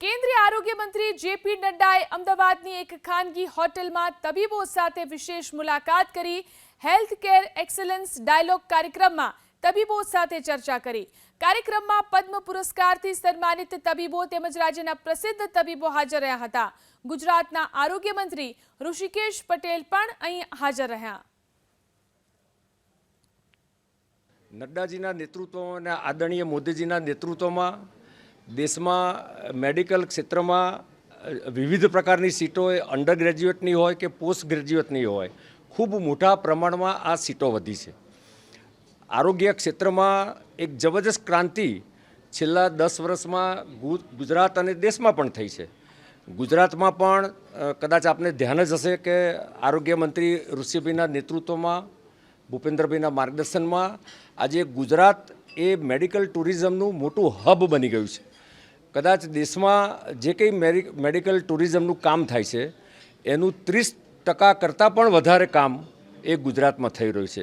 કેન્દ્રીય આરોગ્ય મંત્રી જેપી નડ્ડાએ અમદાવાદની એક ખાનગી હોટલમાં તબીબો સાથે વિશેષ મુલાકાત કરી હેલ્થ કેર એક્સલન્સ ડાયલોગ કાર્યક્રમમાં તબીબો સાથે ચર્ચા કરી. કાર્યક્રમમાં પદ્મ પુરસ્કારથી સન્માનિત તબીબો તેમજ રાજ્યના પ્રસિદ્ધ તબીબો હાજર રહ્યા હતા. ગુજરાતના આરોગ્ય મંત્રી ઋષિકેશ પટેલ પણ અહીં હાજર રહ્યા. નડ્ડાજીના નેતૃત્વમાં આદરણીય મોદીજીના નેતૃત્વમાં દેશમાં મેડિકલ ક્ષેત્રમાં વિવિધ પ્રકારની સીટો એ અંડર ગ્રેજ્યુએટની હોય કે પોસ્ટ ગ્રેજ્યુએટની હોય, ખૂબ મોટા પ્રમાણમાં આ સીટો વધી છે. આરોગ્ય ક્ષેત્રમાં એક જબરજસ્ત ક્રાંતિ છેલ્લા દસ વર્ષમાં ગુજરાત અને દેશમાં પણ થઈ છે. ગુજરાતમાં પણ કદાચ આપને ધ્યાન જ હશે કે આરોગ્ય મંત્રી ઋષિભાઈના નેતૃત્વમાં, ભૂપેન્દ્રભાઈના માર્ગદર્શનમાં આજે ગુજરાત એ મેડિકલ ટુરિઝમનું મોટું હબ બની ગયું છે. કદાચ દેશમાં જે કંઈ મેડિકલ ટુરિઝમનું કામ થાય છે, એનું ત્રીસ ટકા કરતાં પણ વધારે કામ એ ગુજરાતમાં થઈ રહ્યું છે.